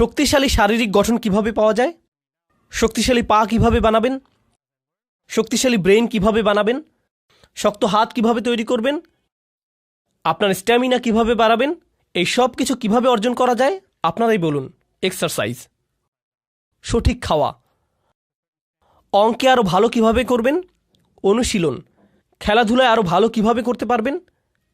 শক্তিশালী শারীরিক গঠন কীভাবে পাওয়া যায়? শক্তিশালী পা কীভাবে বানাবেন? শক্তিশালী ব্রেন কীভাবে বানাবেন? শক্ত হাত কীভাবে তৈরি করবেন? আপনার স্ট্যামিনা কীভাবে বাড়াবেন? এই সব কিছু কীভাবে অর্জন করা যায়? আপনারাই বলুন এক্সারসাইজ সঠিক খাওয়া। অঙ্কে আরও ভালো কীভাবে করবেন? অনুশীলন। খেলাধুলায় আরও ভালো কীভাবে করতে পারবেন?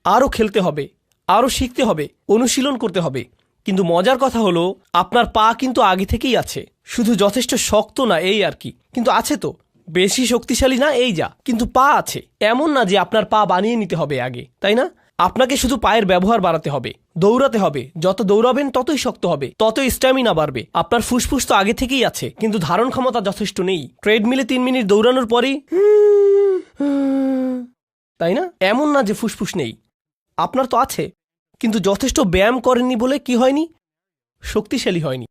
আরও খেলতে হবে আরও শিখতে হবে, অনুশীলন করতে হবে। কিন্তু মজার কথা হলো, আপনার পা কিন্তু আগে থেকেই আছে। শুধু যথেষ্ট শক্ত না এই আর কি। কিন্তু আছে তো। বেশি শক্তিশালী না এই যা। কিন্তু পা আছে। এমন না যে আপনার পা বানিয়ে নিতে হবে আগে, তাই না? আপনাকে শুধু পায়ের ব্যবহার বাড়াতে হবে, দৌড়াতে হবে। যত দৌড়াবেন ততই শক্ত হবে, ততই স্ট্যামিনা বাড়বে। আপনার ফুসফুস তো আগে থেকেই আছে, কিন্তু ধারণ ক্ষমতা যথেষ্ট নেই। ট্রেডমিলে তিন মিনিট দৌড়ানোর পরেই তাই না? এমন না যে ফুসফুস নেই। আপনার তো আছে। কিন্তু যথেষ্ট ব্যায়াম করেননি বলে কি হয়নি? শক্তিশালী হয়নি।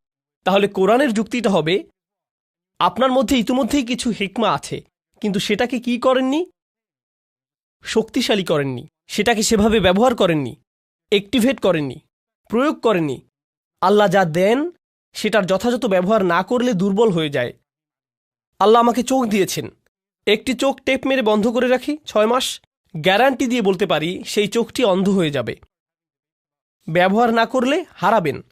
তাহলে কোরআনের যুক্তিটা হবে, আপনার মধ্যে ইতিমধ্যেই কিছু হিকমা আছে, কিন্তু সেটাকে কি করেননি? শক্তিশালী করেননি। সেটাকে সেভাবে ব্যবহার করেননি অ্যাক্টিভেট করেননি, প্রয়োগ করেননি। আল্লাহ যা দেন, সেটার যথাযথ ব্যবহার না করলে দুর্বল হয়ে যায়। আল্লাহ আমাকে চোখ দিয়েছেন। একটি চোখ টেপ মেরে বন্ধ করে রাখি, ছয় মাস। গ্যারান্টি দিয়ে বলতে পারি, সেই চোখটি অন্ধ হয়ে যাবে। ব্যবহার না করলে হারাবেন।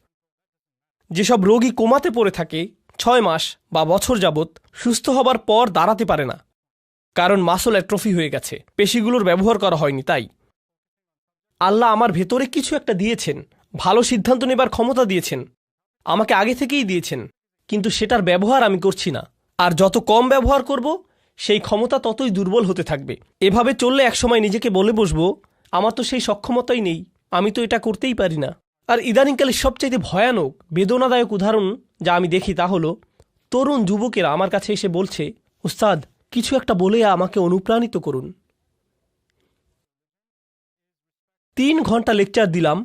যেসব রোগী কোমাতে পড়ে থাকে, ছয় মাস বা বছর যাবৎ সুস্থ হবার পর দাঁড়াতে পারে না। কারণ মাসল অ্যাট্রফি হয়ে গেছে, পেশিগুলোর ব্যবহার করা হয়নি, তাই। আল্লাহ আমার ভেতরে কিছু একটা দিয়েছেন, ভালো সিদ্ধান্ত নেবার ক্ষমতা দিয়েছেন, আমাকে আগে থেকেই দিয়েছেন, কিন্তু সেটার ব্যবহার আমি করছি না। আর যত কম ব্যবহার করব, সেই ক্ষমতা ততই দুর্বল হতে থাকবে। এভাবে চললে একসময় নিজেকে বলে বসবো, আমার তো সেই সক্ষমতাই নেই। আমি তো এটা করতেই পারি না। আর ইদানিংকালে সবচাইতে ভয়ানক, বেদনাদায়ক উদাহরণ যা আমি দেখি তা হলো, তরুণ যুবকেরা আমার কাছে এসে বলছে উস্তাদ কিছু একটা বলে আমাকে অনুপ্রাণিত করুন। তিন ঘণ্টা লেকচার দিলাম।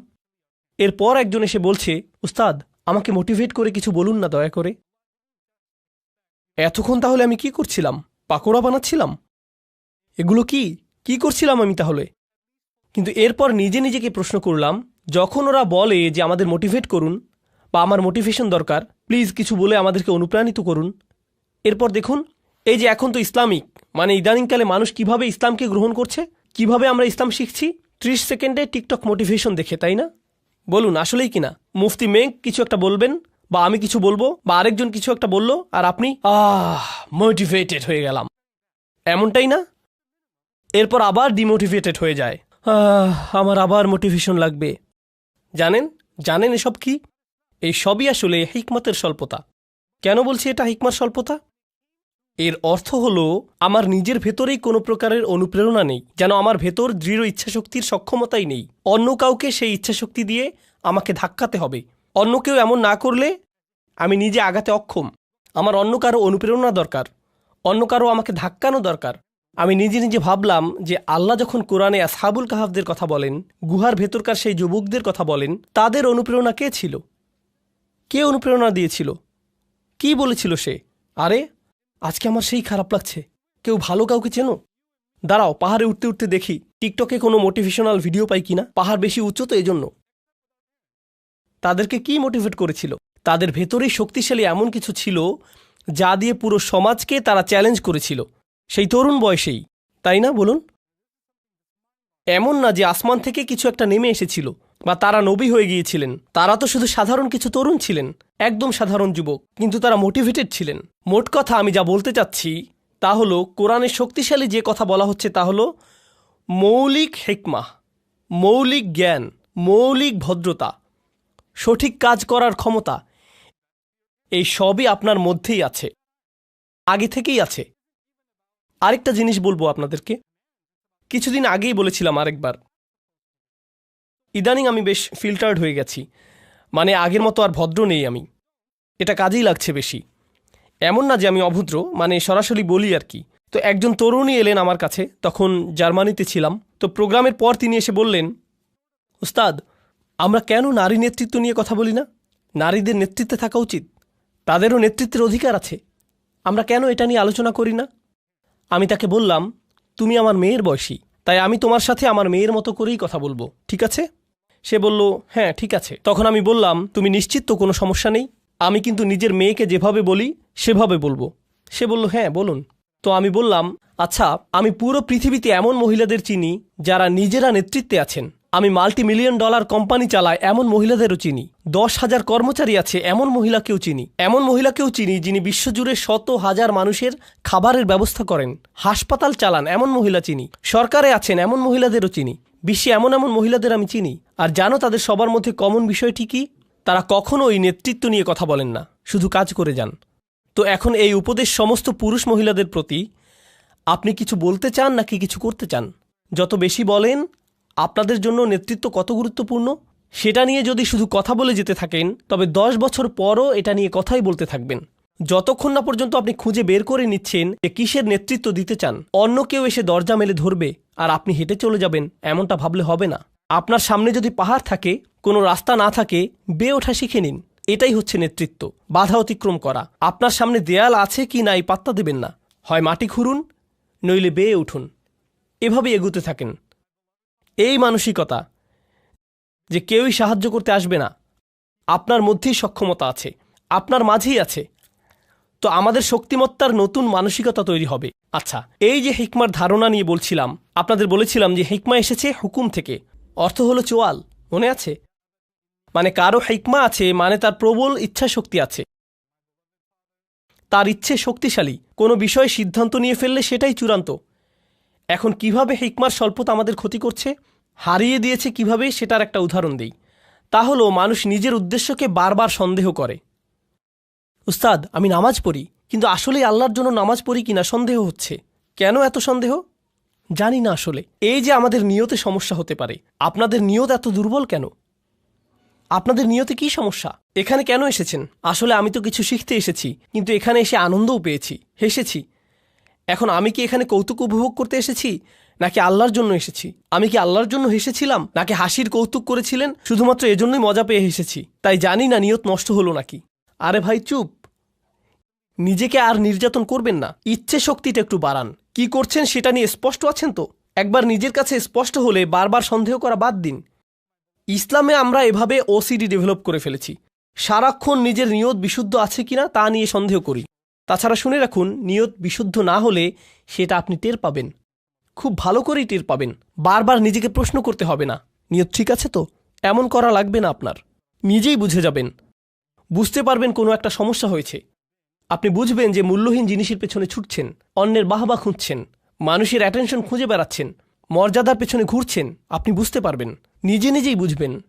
এরপর একজন এসে বলছে উস্তাদ আমাকে মোটিভেট করে কিছু বলুন না দয়া করে। এতক্ষণ তাহলে আমি কি করছিলাম? পাকোড়া বানাচ্ছিলাম? এগুলো কি? কি করছিলাম আমি তাহলে? কিন্তু এরপর নিজে নিজেকে প্রশ্ন করলাম, যখন ওরা বলে যে আমাদের মোটিভেট করুন বা আমার মোটিভেশন দরকার প্লিজ কিছু বলে আমাদেরকে অনুপ্রাণিত করুন। এরপর দেখুন, এই যে এখন তো ইসলামিক মানে ইদানিংকালে মানুষ কীভাবে ইসলামকে গ্রহণ করছে, কীভাবে আমরা ইসলাম শিখছি, ত্রিশ সেকেন্ডে টিকটক মোটিভেশন দেখে, তাই না? বলুন, আসলেই কিনা? মুফতি মেঘ কিছু একটা বলবেন, বা আমি কিছু বলব, বা আরেকজন কিছু একটা বলল, আর আপনি, আহ মোটিভেটেড হয়ে গেলাম। এমনটাই না? এরপর আবার ডিমোটিভেটেড হয়ে যায়। আমার আবার মোটিভেশন লাগবে। জানেন জানেন এসব কি? এই সবই আসলে হিকমতের স্বল্পতা। কেন বলছি এটা হিকমার স্বল্পতা? এর অর্থ হলো, আমার নিজের ভেতরেই কোনো প্রকারের অনুপ্রেরণা নেই, যেন আমার ভেতর দৃঢ় ইচ্ছাশক্তির সক্ষমতাই নেই। অন্য কাউকে সেই ইচ্ছাশক্তি দিয়ে আমাকে ধাক্কাতে হবে। অন্য কেউ এমন না করলে আমি নিজে আগাতে অক্ষম। আমার অন্য কারও অনুপ্রেরণা দরকার। অন্য কারও আমাকে ধাক্কানো দরকার। আমি নিজে নিজে ভাবলাম যে আল্লাহ যখন কোরআনে আসহাবুল কাহাবদের কথা বলেন, গুহার ভেতরকার সেই যুবকদের কথা বলেন, তাদের অনুপ্রেরণা কে ছিল? কে অনুপ্রেরণা দিয়েছিল? কি বলেছিল সে? আরে, আজকে আমার সেই খারাপ লাগছে। কেউ ভালো কাউকে চেনো? দাঁড়াও, পাহাড়ে উঠতে উঠতে দেখি, টিকটকে কোনো মোটিভেশনাল ভিডিও পাই কিনা? পাহাড় বেশি উচ্চ তো এজন্য। তাদেরকে কি মোটিভেট করেছিল? তাদের ভেতরেই শক্তিশালী এমন কিছু ছিল, যা দিয়ে পুরো সমাজকে তারা চ্যালেঞ্জ করেছিল। সেই তরুণ বয়সেই, তাই না বলুন? এমন না যে আসমান থেকে কিছু একটা নেমে এসেছিল বা তারা নবী হয়ে গিয়েছিলেন। তারা তো শুধু সাধারণ কিছু তরুণ ছিলেন, একদম সাধারণ যুবক, কিন্তু তারা মোটিভেটেড ছিলেন। মোট কথা আমি যা বলতে চাচ্ছি তা হলো, কোরআনের শক্তিশালী যে কথা বলা হচ্ছে তা হলো, মৌলিক হেকমা, মৌলিক জ্ঞান, মৌলিক ভদ্রতা, সঠিক কাজ করার ক্ষমতা, এই সবই আপনার মধ্যেই আছে, আগে থেকেই আছে। আরেকটা জিনিস বলব আপনাদেরকে। কিছুদিন আগেই বলেছিলাম আরেকবার। ইদানিং আমি বেশ ফিল্টার্ড হয়ে গেছি। মানে আগের মতো আর ভদ্র নেই আমি। এটা কাজেই লাগছে বেশি। এমন না যে আমি অভদ্র মানে সরাসরি বলি আর কি। তো একজন তরুণী এলেন আমার কাছে, তখন জার্মানিতে ছিলাম। তো প্রোগ্রামের পর তিনি এসে বললেন উস্তাদ আমরা কেন নারী নেতৃত্ব নিয়ে কথা বলি না? নারীদের নেতৃত্বে থাকা উচিত। তাদেরও নেতৃত্বের অধিকার আছে। আমরা কেন এটা নিয়ে আলোচনা করি না? আমি তাকে বললাম, তুমি আমার মেয়ের বয়সী, তাই আমি তোমার সাথে আমার মেয়ের মতো করেই কথা বলব, ঠিক আছে? সে বলল হ্যাঁ ঠিক আছে। তখন আমি বললাম, তুমি নিশ্চিত তো কোনো সমস্যা নেই? আমি কিন্তু নিজের মেয়েকে যেভাবে বলি, সেভাবে বলব। সে বলল হ্যাঁ বলুন। তো আমি বললাম আচ্ছা আমি পুরো পৃথিবীতে এমন মহিলাদের চিনি যারা নিজেরা নেতৃত্বে আছেন। আমি মাল্টি মিলিয়ন ডলার কোম্পানি চালায় এমন মহিলাদেরও চিনি। দশ হাজার কর্মচারী আছে, এমন মহিলাকেও চিনি। এমন মহিলাকেও চিনি যিনি বিশ্বজুড়ে শত হাজার মানুষের খাবারের ব্যবস্থা করেন। হাসপাতাল চালান, এমন মহিলা চিনি। সরকারে আছেন, এমন মহিলাদেরও চিনি। বিশ্বে এমন এমন মহিলাদের আমি চিনি। আর জানো তাদের সবার মধ্যে কমন বিষয়টি কি? তারা কখনোই নেতৃত্ব নিয়ে কথা বলেন না। শুধু কাজ করে যান। তো এখন এই উপদেশ সমস্ত পুরুষ মহিলাদের প্রতি, আপনি কিছু বলতে চান নাকি কিছু করতে চান? যত বেশি বলেন আপনাদের জন্য নেতৃত্ব কত গুরুত্বপূর্ণ? সেটা নিয়ে যদি শুধু কথা বলে যেতে থাকেন, তবে দশ বছর পরও এটা নিয়ে কথাই বলতে থাকবেন। যতক্ষণ না পর্যন্ত আপনি খুঁজে বের করে নিচ্ছেন যে কিসের নেতৃত্ব দিতে চান, অন্য কেউ এসে দরজা মেলে ধরবে আর আপনি হেঁটে চলে যাবেন, এমনটা ভাবলে হবে না। আপনার সামনে যদি পাহাড় থাকে, কোনো রাস্তা না থাকে, বেয়ে ওঠা শিখে নিন। এটাই হচ্ছে নেতৃত্ব, বাধা অতিক্রম করা। আপনার সামনে দেয়াল আছে কি নাই পাত্তা দেবেন না। হয় মাটি খুঁড়ুন, নইলে বেয়ে উঠুন। এভাবে এগুতে থাকেন। এই মানসিকতা যে কেউই সাহায্য করতে আসবে না। আপনার মধ্যেই সক্ষমতা আছে, আপনার মাঝেই আছে। তো আমাদের শক্তিমত্তার নতুন মানসিকতা তৈরি হবে। আচ্ছা এই যে হিকমার ধারণা নিয়ে বলছিলাম, আপনাদের বলেছিলাম যে হিকমা এসেছে হুকুম থেকে। অর্থ হলো চোয়াল, মনে আছে? মানে কারও হিকমা আছে মানে তার প্রবল ইচ্ছা শক্তি আছে। তার ইচ্ছে শক্তিশালী, কোনো বিষয়ে সিদ্ধান্ত নিয়ে ফেললে সেটাই চূড়ান্ত। এখন কীভাবে হিকমার স্বল্পতা আমাদের ক্ষতি করছে? হারিয়ে দিয়েছে কীভাবে, সেটার একটা উদাহরণ দিই। তা হলো, মানুষ নিজের উদ্দেশ্যকে বারবার সন্দেহ করে। উস্তাদ, আমি নামাজ পড়ি, কিন্তু আসলেই আল্লাহর জন্য নামাজ পড়ি কিনা সন্দেহ হচ্ছে। কেন এত সন্দেহ? জানি না আসলে। এই যে আমাদের নিয়তে সমস্যা হতে পারে, আপনাদের নিয়ত এত দুর্বল কেন? আপনাদের নিয়তে কি সমস্যা? এখানে কেন এসেছেন? আসলে আমি তো কিছু শিখতে এসেছি, কিন্তু এখানে এসে আনন্দও পেয়েছি, হেসেছি। এখন আমি কি এখানে কৌতুক উপভোগ করতে এসেছি? নাকি আল্লাহর জন্য এসেছি? আমি কি আল্লাহর জন্য হেসেছিলাম? নাকি হাসির কৌতুক করেছিলেন? শুধুমাত্র এজন্যই মজা পেয়ে হেসেছি। তাই জানি না নিয়ত নষ্ট হলো নাকি। আরে ভাই, চুপ। নিজেকে আর নির্যাতন করবেন না। ইচ্ছে শক্তিটা একটু বাড়ান। কি করছেন সেটা নিয়ে স্পষ্ট আছেন তো? একবার নিজের কাছে স্পষ্ট হলে বারবার সন্দেহ করা বাদ দিন। ইসলামে আমরা এভাবে ওসিডি ডেভেলপ করে ফেলেছি। সারাক্ষণ নিজের নিয়ত বিশুদ্ধ আছে কিনা তা নিয়ে সন্দেহ করি। তাছাড়া শুনে রাখুন, নিয়ত বিশুদ্ধ না হলে সেটা আপনি টের পাবেন। খুব ভালো করেই টের পাবেন। বারবার নিজেকে প্রশ্ন করতে হবে না। নিয়ত ঠিক আছে তো? এমন করা লাগবে না আপনার। নিজেই বুঝে যাবেন। বুঝতে পারবেন কোনো একটা সমস্যা হয়েছে। আপনি বুঝবেন যে মূল্যহীন জিনিসের পেছনে ছুটছেন, অন্যের বাহবা খুঁজছেন, মানুষের অ্যাটেনশন খুঁজে বেড়াচ্ছেন, মর্যাদার পেছনে ঘুরছেন, আপনি বুঝতে পারবেন। নিজে নিজেই বুঝবেন।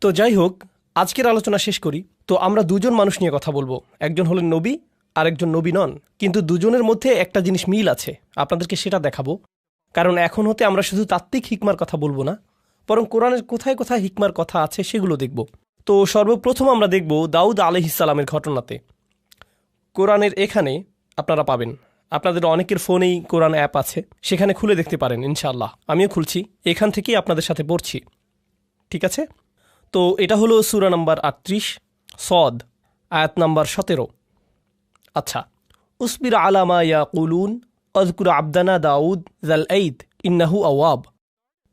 তো যাই হোক, আজকের আলোচনা শেষ করি। তো আমরা দুজন মানুষ নিয়ে কথা বলব। একজন হলেন নবী আর একজন নবী নন, কিন্তু দুজনের মধ্যে একটা জিনিস মিল আছে। আপনাদেরকে সেটা দেখাবো। কারণ এখন হতে আমরা শুধু তাত্ত্বিক হিকমার কথা বলব না, বরং কোরআনের কোথায় কোথায় হিকমার কথা আছে সেগুলো দেখব। তো সর্বপ্রথম আমরা দেখব দাউদ আলহিসাল্লামের ঘটনাতে। কোরআনের এখানে আপনারা পাবেন। আপনাদের অনেকের ফোনেই কোরআন অ্যাপ আছে, সেখানে খুলে দেখতে পারেন, ইনশাআল্লাহ। আমিও খুলছি, এখান থেকেই আপনাদের সাথে পড়ছি। ঠিক আছে? তো এটা হলো সুরা নাম্বার আটত্রিশ, সদ, আয়াত নাম্বার সতেরো। আচ্ছা উসবির আলামা ইয়া কুলুন অজকুর আবদানা দাউদ জাল ঈদ, ইন্নাহু আওয়াব।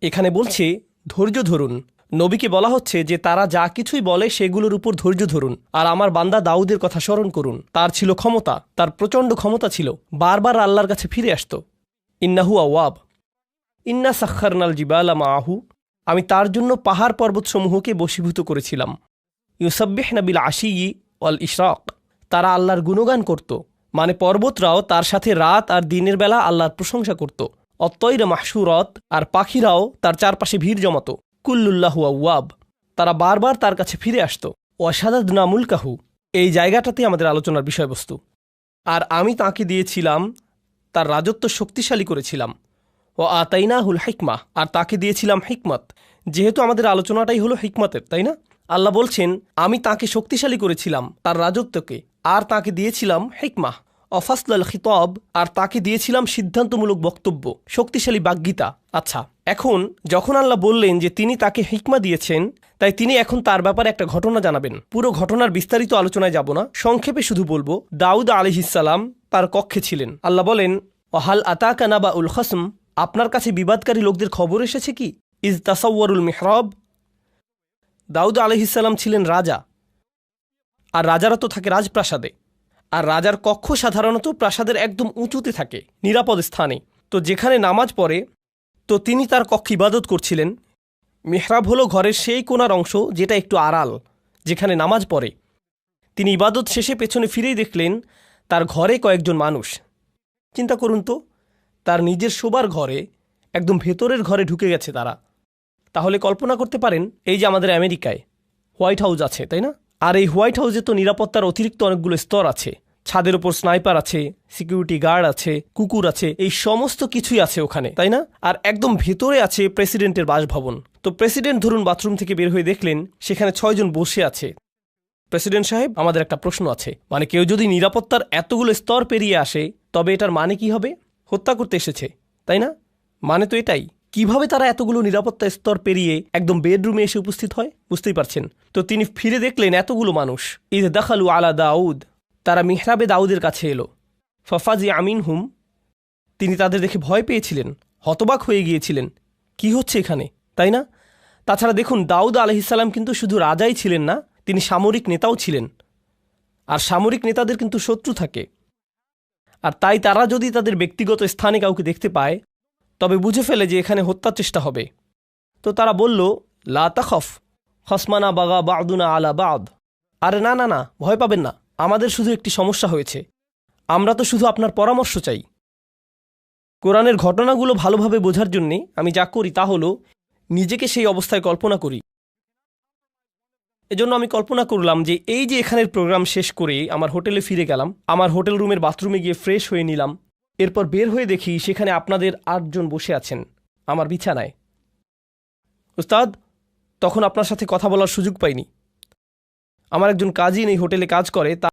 এখানে বলছে, ধৈর্য ধরুন। নবীকে বলা হচ্ছে যে তারা যা কিছুই বলে সেগুলোর উপর ধৈর্য ধরুন। আর আমার বান্দা দাউদের কথা স্মরণ করুন। তার ছিল ক্ষমতা, তার প্রচণ্ড ক্ষমতা ছিল। বারবার আল্লাহর কাছে ফিরে আসত। ইন্নাহু আওয়াব। ইন্না সাক্ষারনাল জিবালা আহু আমি তার জন্য পাহাড় পর্বতসমূহকে বশীভূত করেছিলাম। ইউসাব্বিহ নাবিল আশিয়ি অল ইশরাক। তারা আল্লাহর গুণগান করত মানে পর্বতরাও তার সাথে রাত আর দিনের বেলা আল্লাহর প্রশংসা করত। অত্যৈর মাহসুরত আর পাখিরাও তার চারপাশে ভিড় জমাত। কুল্লুল্লাহু আউয়াব। তারা বারবার তার কাছে ফিরে আসত। ওয়াসাদাদ নামুল কাহু এই জায়গাটাতে আমাদের আলোচনার বিষয়বস্তু। আর আমি তাকে দিয়েছিলাম, তার রাজত্ব শক্তিশালী করেছিলাম। ও আতাইনা হুল হিকমা। আর তাকে দিয়েছিলাম হিকমত। যেহেতু আমাদের আলোচনাটাই হলো হিকমতের, তাই না? আল্লাহ বলছেন, আমি তাকে শক্তিশালী করেছিলাম তার রাজত্বকে। আর তাকে দিয়েছিলাম হিকমাহ অফাসলাল খিতব, আর তাকে দিয়েছিলাম সিদ্ধান্তমূলক বক্তব্য। শক্তিশালী বাগ্যিতা আচ্ছা এখন যখন আল্লাহ বললেন যে তিনি তাকে হিকমা দিয়েছেন, তাই তিনি এখন তার ব্যাপারে একটা ঘটনা জানাবেন। পুরো ঘটনার বিস্তারিত আলোচনায় যাব না। সংক্ষেপে শুধু বলব, দাউদ আলিহিসাল্লাম তার কক্ষে ছিলেন। আল্লাহ বলেন ওহাল আতাকানা বা উল খসম? আপনার কাছে বিবাদকারী লোকদের খবর এসেছে কি? ইজ তাসাউয়ারুল মেহরব। দাউদ আলহিসাল্লাম ছিলেন রাজা। আর রাজারা তো থাকে রাজপ্রাসাদে। আর রাজার কক্ষ সাধারণত প্রাসাদের একদম উঁচুতে থাকে, নিরাপদ স্থানে। তো যেখানে নামাজ পড়ে, তো তিনি তার কক্ষে ইবাদত করছিলেন। মেহরাব হলো ঘরের সেই কোনার অংশ যেটা একটু আড়াল, যেখানে নামাজ পড়ে। তিনি ইবাদত শেষে পেছনে ফিরেই দেখলেন তার ঘরে কয়েকজন মানুষ। চিন্তা করুন তো, তার নিজের শোবার ঘরে, একদম ভেতরের ঘরে ঢুকে গেছে তারা। তাহলে কল্পনা করতে পারেন, এই যে আমাদের আমেরিকায়, হোয়াইট হাউস আছে, তাই না? আর এই হোয়াইট হাউসে তো নিরাপত্তার অতিরিক্ত অনেকগুলো স্তর আছে। ছাদের ওপর স্নাইপার আছে, সিকিউরিটি গার্ড আছে, কুকুর আছে, এই সমস্ত কিছুই আছে ওখানে, তাই না? আর একদম ভেতরে আছে প্রেসিডেন্টের বাসভবন। তো প্রেসিডেন্ট ধরুন বাথরুম থেকে বের হয়ে দেখলেন সেখানে ছয়জন বসে আছে। প্রেসিডেন্ট সাহেব, আমাদের একটা প্রশ্ন আছে। মানে কেউ যদি নিরাপত্তার এতগুলো স্তর পেরিয়ে আসে, তবে এটার মানে কি হবে? হত্যা করতে এসেছে, তাই না? মানে তো এটাই। কীভাবে তারা এতগুলো নিরাপত্তা স্তর পেরিয়ে একদম বেডরুমে এসে উপস্থিত হয়, বুঝতেই পারছেন। তো তিনি ফিরে দেখলেন এতগুলো মানুষ। ঈদ দেখালু আলা দাউদ। তারা মেহরাবে দাউদের কাছে এলো। ফফাজি আমিন হুম তিনি তাদের দেখে ভয় পেয়েছিলেন, হতবাক হয়ে গিয়েছিলেন। কি হচ্ছে এখানে, তাই না? তাছাড়া দেখুন, দাউদ আলহিসাল্লাম কিন্তু শুধু রাজাই ছিলেন না, তিনি সামরিক নেতাও ছিলেন। আর সামরিক নেতাদের কিন্তু শত্রু থাকে। আর তাই তারা যদি তাদের ব্যক্তিগত স্থানে কাউকে দেখতে পায় তবে বুঝে ফেলে যে এখানে হত্যার চেষ্টা হবে। তো তারা বলল, লা তাখফ হসমানা বাগা বাদুনা আলা বাদ। আরে না না না, ভয় পাবেন না, আমাদের শুধু একটি সমস্যা হয়েছে। আমরা তো শুধু আপনার পরামর্শ চাই। কোরআনের ঘটনাগুলো ভালোভাবে বোঝার জন্যে আমি যা করি তা হলো, নিজেকে সেই অবস্থায় কল্পনা করি। এজন্য আমি কল্পনা করলাম যে এই যে এখানের প্রোগ্রাম শেষ করে আমার হোটেলে ফিরে গেলাম, আমার হোটেল রুমের বাথরুমে গিয়ে ফ্রেশ হয়ে নিলাম এরপর বের হয়ে দেখি সেখানে আপনাদের আটজন বসে আছেন। আমার বিছানায়। উস্তাদ, তখন আপনার সাথে কথা বলার সুযোগ পাইনি। আমার একজন কাজিন এই হোটেলে কাজ করে, তা